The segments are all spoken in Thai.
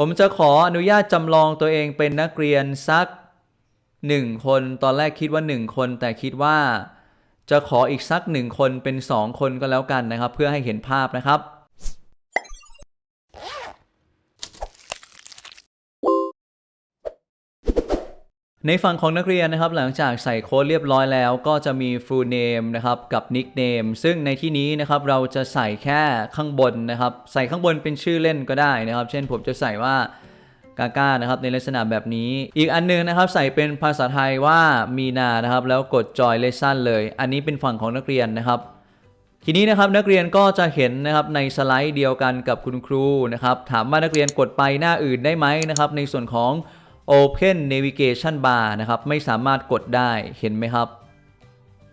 ผมจะขออนุญาตจำลองตัวเองเป็นนักเรียนสักหนึ่งคน ตอนแรกคิดว่าหนึ่งคน แต่คิดว่าจะขออีกสักหนึ่งคนเป็นสองคนก็แล้วกันนะครับ เพื่อให้เห็นภาพนะครับ ในฝั่งของนักเรียนนะครับหลังจากใส่โค้ดเรียบร้อยแล้ว ก็จะมี full name นะครับกับ nickname ซึ่งในที่นี้นะครับเราจะใส่แค่ข้างบนนะครับใส่ข้างบนเป็นชื่อเล่นก็ได้นะครับ เช่นผมจะใส่ว่ากาก้านะครับในลักษณะแบบนี้ อีกอันหนึงนะครับใส่เป็นภาษาไทยว่ามีนานะครับแล้วกด join lesson เลย อันนี้เป็นฝั่งของนักเรียนนะครับทีนี้นะครับนักเรียนก็จะเห็นนะครับในสไลด์เดียวกันกับคุณครูนะครับถามว่านักเรียนกดไปหน้าอื่นได้ไหมนะครับในส่วนของ Open Navigation Bar นะครับไม่สามารถกดได้เห็นไหมครับ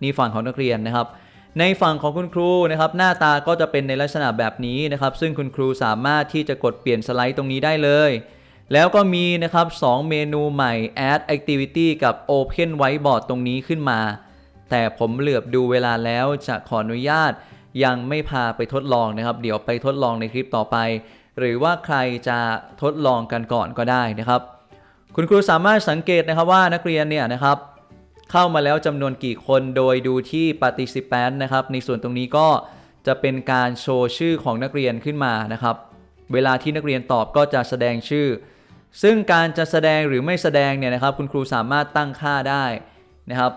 นี่ฝั่งของนักเรียนนะครับ ในฝั่งของคุณครูนะครับ หน้าตาก็จะเป็นในลักษณะแบบนี้นะครับ ซึ่งคุณครูสามารถที่จะกดเปลี่ยนสไลด์ตรงนี้ได้เลย แล้วก็มีนะครับ 2 เมนูใหม่ Add Activity กับ Open Whiteboard ตรงนี้ขึ้นมา แต่ผมเหลือบดูเวลาแล้วจะขออนุญาตยังไม่พาไปทดลองนะครับ เดี๋ยวไปทดลองในคลิปต่อไป หรือว่าใครจะทดลองกันก่อนก็ได้นะครับ คุณครูสามารถสังเกตนะครับว่านักเรียนเนี่ยนะครับเข้ามาแล้วจำนวนกี่คนโดยดูที่ participant นะครับ ในส่วนตรงนี้ก็จะเป็นการโชว์ชื่อของนักเรียนขึ้นมานะครับ เวลาที่นักเรียนตอบก็จะแสดงชื่อ ซึ่งการจะแสดงหรือไม่แสดงเนี่ยนะครับ คุณครูสามารถตั้งค่าได้นะครับ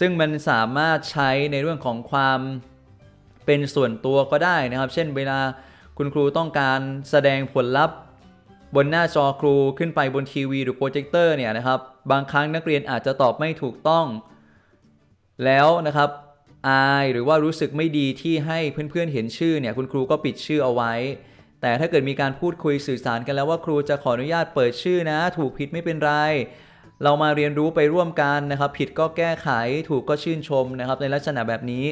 ซึ่งมันสามารถใช้ในเรื่องของความเป็นส่วนตัวก็ได้นะครับ เช่น เวลาคุณครูต้องการแสดงผลลัพธ์ บนหน้าจอครูขึ้นไปบนทีวีหรือโปรเจคเตอร์เนี่ยนะครับบางครั้งนักเรียนอาจจะตอบไม่ถูกต้อง แล้วนะครับอายหรือว่ารู้สึกไม่ดีที่ให้เพื่อนๆเห็นชื่อเนี่ยคุณครูก็ปิดชื่อเอาไว้ แต่ถ้าเกิดมีการพูดคุยสื่อสารกันแล้วว่าครูจะขออนุญาตเปิดชื่อนะ ถูกผิดไม่เป็นไร เรามาเรียนรู้ไปร่วมกันนะครับ ผิดก็แก้ไขถูกก็ชื่นชมนะครับ ในลักษณะแบบนี้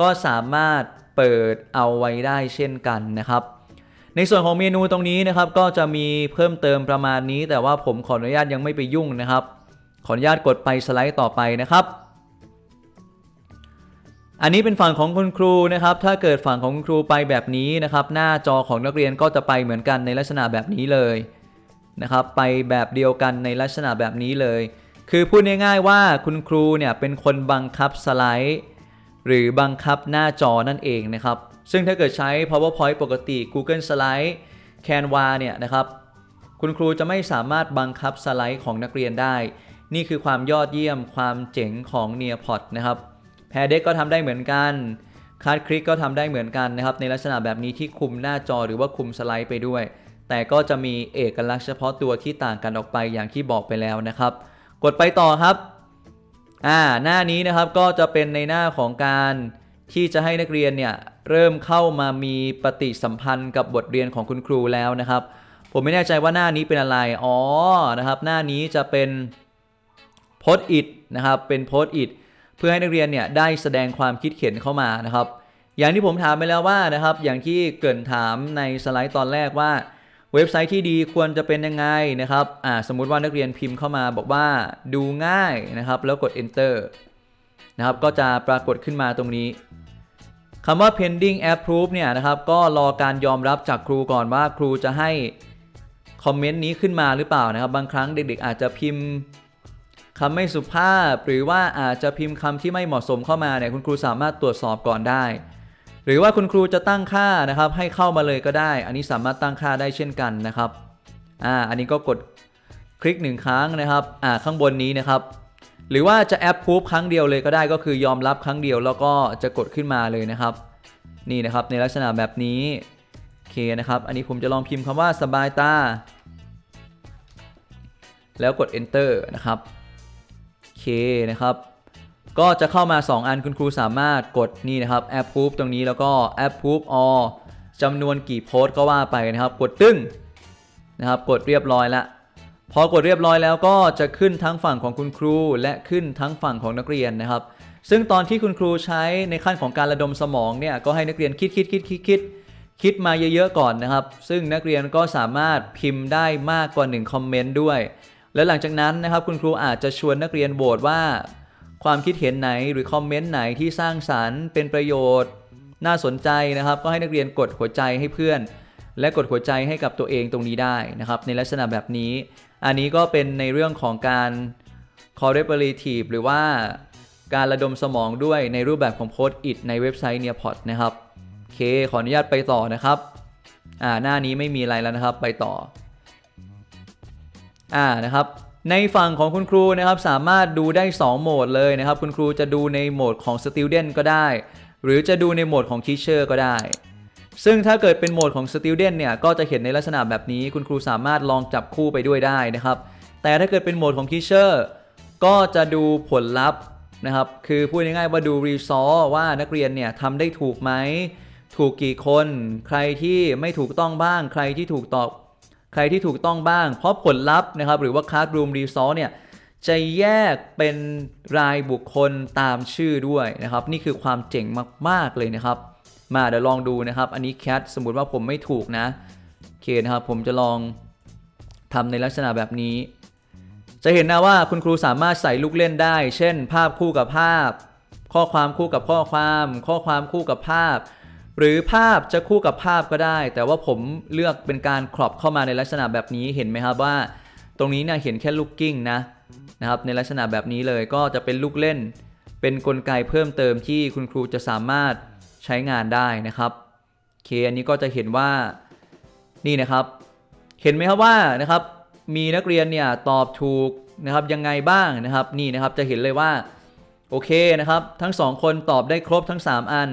ก็สามารถเปิดเอาไว้ได้เช่นกันนะครับ ในส่วนของเมนูตรงนี้นะครับก็จะมีเพิ่มเติมประมาณนี้ แต่ว่าผมขออนุญาตยังไม่ไปยุ่งนะครับ ขออนุญาตกดไปสไลด์ต่อไปนะครับ อันนี้เป็นฝั่งของคุณครูนะครับ ถ้าเกิดฝั่งของคุณครูไปแบบนี้นะครับ หน้าจอของนักเรียนก็จะไปเหมือนกันในลักษณะแบบนี้เลยนะครับ ไปแบบเดียวกันในลักษณะแบบนี้เลย คือพูดง่ายๆว่าคุณครูเนี่ยเป็นคนบังคับสไลด์ หรือบังคับหน้าจอนั่นเองนะครับ ซึ่งถ้าเกิดใช้ PowerPoint ปกติ Google Slide Canva เนี่ยนะครับ คุณครูจะไม่สามารถบังคับสไลด์ของนักเรียนได้ นี่คือความยอดเยี่ยมความเจ๋งของ Nearpod นะครับแพรเด็กก็ทำได้เหมือนกันคาร์ดคลิกก็ทำได้เหมือนกันนะครับในลักษณะแบบนี้ที่คุมหน้าจอหรือว่าคุมสไลด์ไปด้วย แต่ก็จะมีเอกลักษณ์เฉพาะตัวที่ต่างกันออกไปอย่างที่บอกไปแล้วนะครับ กดไปต่อครับ อ่าหน้านี้นะครับก็จะเป็นในหน้าของการที่จะให้นักเรียนเนี่ยเริ่มเข้ามามีปฏิสัมพันธ์กับบทเรียนของคุณครูแล้วนะครับ ผมไม่แน่ใจว่าหน้านี้เป็นอะไรอ๋อนะครับ หน้านี้จะเป็นโพสต์อิดนะครับเป็นโพสต์อิดเพื่อให้นักเรียนเนี่ยได้แสดงความคิดเห็นเข้ามานะครับ อย่างที่ผมถามไปแล้วว่านะครับ อย่างที่เกินถามในสไลด์ตอนแรกว่า เว็บไซต์ที่ดีควรจะเป็นยังไงนะครับอ่าสมมุติว่านักเรียนพิมพ์เข้ามาบอกว่าดูง่ายนะครับ แล้วกด enter นะครับก็จะปรากฏขึ้นมาตรงนี้คำว่า pending approve เนี่ยนะครับก็รอการยอมรับจากครูก่อนว่าครูจะให้คอมเมนต์นี้ขึ้นมาหรือเปล่านะครับ บางครั้งเด็กๆ อาจจะพิมพ์คำไม่สุภาพ หรือว่าอาจจะพิมพ์คำที่ไม่เหมาะสมเข้ามาเนี่ยคุณครูสามารถตรวจสอบก่อนได้ หรือว่าคุณครูจะตั้งค่านะครับ ให้เข้ามาเลยก็ได้ อันนี้สามารถตั้งค่าได้เช่นกันนะครับอ่าอันนี้ก็กดคลิกหนึ่งครั้งนะครับอ่าข้างบนนี้นะครับ หรือว่าจะแอปพูฟครั้งเดียวเลยก็ได้ก็คือยอมรับครั้งเดียวแล้วก็จะกดขึ้นมาเลยนะครับ นี่นะครับในลักษณะแบบนี้โอเคนะครับ อันนี้ผมจะลองพิมพ์คำว่าสบายตาแล้วกด enter นะครับโอเคนะครับ ก็จะเข้ามา 2 อันคุณครูสามารถกดนี่นะครับ approve ตรงนี้แล้วก็ approve all จำนวนกี่โพสต์ก็ว่าไปนะครับ กดตึ้งนะครับ กดเรียบร้อยล้วพอกดเรียบร้อยแล้วก็จะขึ้นทั้งฝั่งของคุณครู และขึ้นทั้งฝั่งของนักเรียนนะครับ ซึ่งตอนที่คุณครูใช้ในขั้นของการระดมสมองเนี่ยก็ให้นักเรียนคิดคิดคิดคิดคิดคิดมาเยอะๆก่อนนะครับ ซึ่งนักเรียนก็สามารถพิมพ์ได้มากกว่า1คอมเมนต์ด้วย และหลังจากนั้นนะครับคุณครูอาจจะชวนนักเรียนโหวตว่า ความคิดเห็นไหนหรือคอมเมนต์ไหนที่สร้างสารรค์เป็นประโยชน์ น่าสนใจนะครับ ก็ให้นักเรียนกดหัวใจให้เพื่อน และกดหัวใจให้กับตัวเองตรงนี้ได้นะครับ ในลักษณะแบบนี้ อันนี้ก็เป็นในเรื่องของการ collaborative หรือว่าการระดมสมองด้วยในรูปแบบของ Post it ในเว็บไซต์ Nearpod นะครับโอเค ขออนุญาตไปต่อนะครับอ่าหน้านี้ไม่มีอะไรแล้วนะครับ ไปต่ออ่านะครับ ในฝั่งของคุณครูนะครับสามารถดูได้ 2 โหมดเลยนะครับ คุณครูจะดูในโหมดของ Student ก็ได้ หรือจะดูในโหมดของ Teacher ก็ได้ ซึ่งถ้าเกิดเป็นโหมดของ Student เนี่ยก็จะเห็นในลักษณะแบบนี้ คุณครูสามารถลองจับคู่ไปด้วยได้นะครับ แต่ถ้าเกิดเป็นโหมดของ Teacher ก็จะดูผลลัพธ์นะครับ คือพูดง่ายๆว่าดู result ว่านักเรียนเนี่ยทำได้ถูกไหม ถูกกี่คน ใครที่ไม่ถูกต้องบ้าง ใครที่ถูกตอบ ใครที่ถูกต้องบ้าง เพราะผลลัพธ์นะครับหรือว่า classroom result เนี่ยจะแยกเป็นรายบุคคลตามชื่อด้วยนะครับ นี่คือความเจ๋งมาก ๆ เลยนะครับ มาเดี๋ยวลองดูนะครับ อันนี้ cat สมมุติว่าผมไม่ถูกนะโอเคนะครับ ผมจะลองทำในลักษณะแบบนี้ จะเห็นนะว่าคุณครูสามารถใส่ลูกเล่นได้ เช่น ภาพคู่กับภาพ ข้อความคู่กับข้อความ ข้อความคู่กับภาพ หรือภาพจะคู่กับภาพก็ได้ แต่ว่าผมเลือกเป็นการครอบเข้ามาในลักษณะแบบนี้เห็นไหมครับว่า ตรงนี้เนี่ยเห็นแค่ลูกกิ้งนะนะครับในลักษณะแบบนี้เลยก็จะเป็นลูกเล่น เป็นนกลไกเพิ่มเติมที่คุณครูจะสามารถใช้งานได้นะครับโอเคอันนี้ก็จะเห็นว่านี่นะครับ เห็นไหมครับว่านะครับมีนักเรียนเนี่ยตอบถูกนะครับยังไงบ้างนะครับนี่นะครับจะเห็นเลยว่าโอเคนะครับ ทั้งสองคนตอบได้ครบทั้ง 3 อัน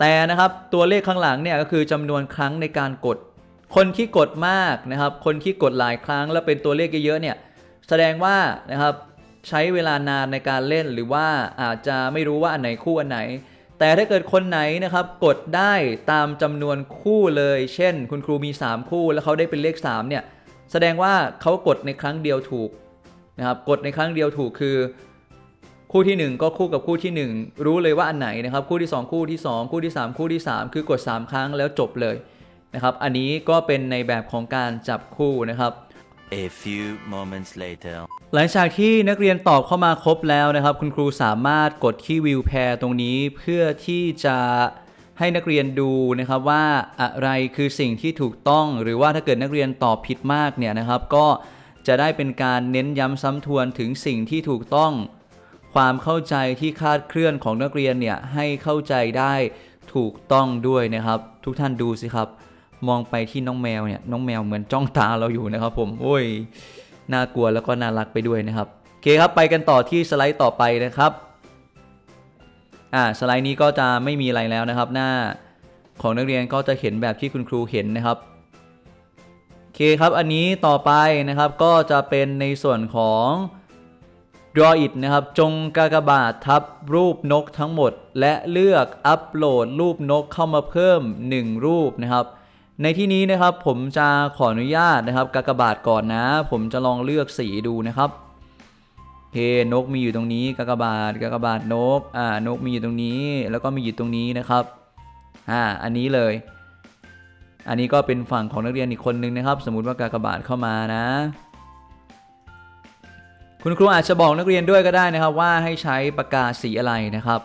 แต่นะครับตัวเลขข้างหลังเนี่ยก็คือจำนวนครั้งในการกด คนที่กดมากนะครับ คนที่กดหลายครั้งแล้วเป็นตัวเลขเยอะๆเนี่ยแสดงว่านะครับใช้เวลานานในการเล่นหรือว่าอาจจะไม่รู้ว่าอันไหนคู่อันไหน แต่ถ้าเกิดคนไหนนะครับกดได้ตามจำนวนคู่เลย เช่น คุณครูมี 3 คู่แล้วเขาได้เป็นเลข3เนี่ยแสดงว่าเขากดในครั้งเดียวถูกนะครับกดในครั้งเดียวถูกคือ คู่ที่ 1 ก็คู่กับคู่ที่ 1 รู้เลยว่าอันไหนนะครับ คู่ที่ 2 คู่ที่ 2 คู่ที่ 3 คู่ที่ 3 คือกด 3 ครั้งแล้วจบเลยนะครับ อันนี้ก็เป็นในแบบของการจับคู่นะครับ A few moments later. หลังจากที่นักเรียนตอบเข้ามาครบแล้วนะครับ คุณครูสามารถกดที่วิวแพรตรงนี้เพื่อที่จะให้นักเรียนดูนะครับว่าอะไรคือสิ่งที่ถูกต้องหรือว่าถ้าเกิดนักเรียนตอบผิดมากเนี่ยนะครับ ก็จะได้เป็นการเน้นย้ำซ้ำทวนถึงสิ่งที่ถูกต้อง ความเข้าใจที่คาดเคลื่อนของนักเรียนเนี่ยให้เข้าใจได้ถูกต้องด้วยนะครับ ทุกท่านดูสิครับ มองไปที่น้องแมวเนี่ยน้องแมวเหมือนจ้องตาเราอยู่นะครับ ผมโอ้ยน่ากลัวแล้วก็น่ารักไปด้วยนะครับโอเคครับไปกันต่อที่สไลด์ต่อไปนะครับอ่าสไลด์นี้ก็จะไม่มีอะไรแล้วนะครับ หน้าของนักเรียนก็จะเห็นแบบที่คุณครูเห็นนะครับโอเคครับอันนี้ต่อไปนะครับก็จะเป็นในส่วนของ Draw it นะครับ จงกากบาททับรูปนกทั้งหมด และเลือกอัปโหลดรูปนกเข้ามาเพิ่ม 1 รูปนะครับ ในที่นี้นะครับผมจะขออนุญาตนะครับกากบาทก่อนนะ ผมจะลองเลือกสีดูนะครับโอเคนกมีอยู่ตรงนี้กากบาทกากบาทนกอ่านกมีอยู่ตรงนี้ แล้วก็มีอยู่ตรงนี้นะครับอ่าอันนี้เลย อันนี้ก็เป็นฝั่งของนักเรียนอีกคนนึงนะครับ สมมุติว่ากากบาทเข้ามานะ คุณครูอาจจะบอกนักเรียนด้วยก็ได้นะครับ ว่าให้ใช้ปากกาสีอะไรนะครับ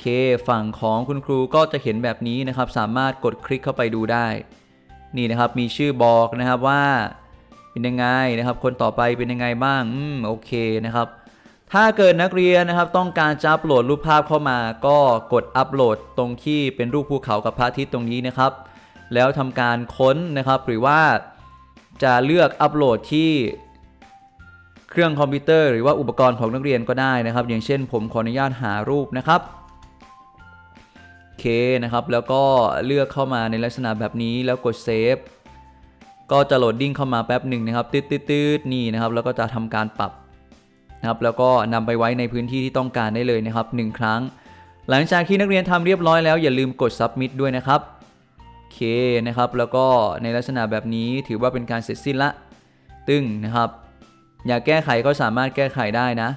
เคฝั่งของคุณครูก็จะเห็นแบบนี้นะครับ สามารถกดคลิกเข้าไปดูได้ นี่นะครับมีชื่อบอกนะครับว่าเป็นยังไงนะครับ คนต่อไปเป็นยังไงบ้างอืมโอเคนะครับ ถ้าเกิดนักเรียนนะครับต้องการจะอัปโหลดรูปภาพเข้ามา ก็กดอัปโหลดตรงที่เป็นรูปภูเขากับพระอาทิตย์ตรงนี้นะครับ แล้วทำการค้นนะครับหรือว่าจะเลือกอัปโหลดที่ เครื่องคอมพิวเตอร์หรือว่าอุปกรณ์ของนักเรียนก็ได้นะครับ อย่างเช่นผมขออนุญาตหารูปนะครับโอเคนะครับ แล้วก็เลือกเข้ามาในลักษณะแบบนี้แล้วกดเซฟก็จะโหลดดิ้งเข้ามาแป๊บหนึ่งนะครับตืดตืดตืดนี่นะครับ แล้วก็จะทำการปรับนะครับแล้วก็นำไปไว้ในพื้นที่ที่ต้องการได้เลยนะครับหนึ่งครั้ง หลังจากที่นักเรียนทำเรียบร้อยแล้วอย่าลืมกด submit ด้วยนะครับโอเคนะครับ แล้วก็ในลักษณะแบบนี้ถือว่าเป็นการเสร็จสิ้นละ ตึ้งนะครับ อยากแก้ไขก็สามารถแก้ไขได้นะ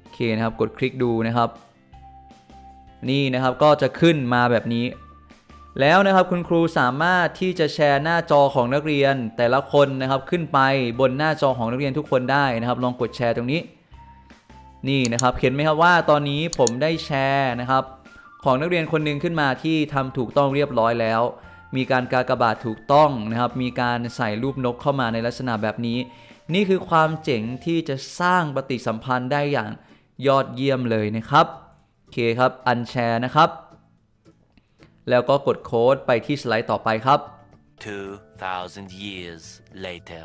โอเคนะครับกดคลิกดูนะครับ นี่นะครับก็จะขึ้นมาแบบนี้ แล้วนะครับคุณครูสามารถที่จะแชร์หน้าจอของนักเรียน แต่ละคนนะครับขึ้นไปบนหน้าจอของนักเรียนทุกคนได้นะครับ ลองกดแชร์ตรงนี้ นี่นะครับเห็นไหมครับว่าตอนนี้ผมได้แชร์นะครับของนักเรียนคนหนึ่งขึ้นมาที่ทำถูกต้องเรียบร้อยแล้ว มีการกากบาทถูกต้องนะครับ มีการใส่รูปนกเข้ามาในลักษณะแบบนี้ นี่คือความเจ๋งที่จะสร้างปฏิสัมพันธ์ได้อย่างยอดเยี่ยมเลยนะครับโอเคครับอันแชร์นะครับ แล้วก็กดโค้ดไปที่สไลด์ต่อไปครับ 2,000 years later.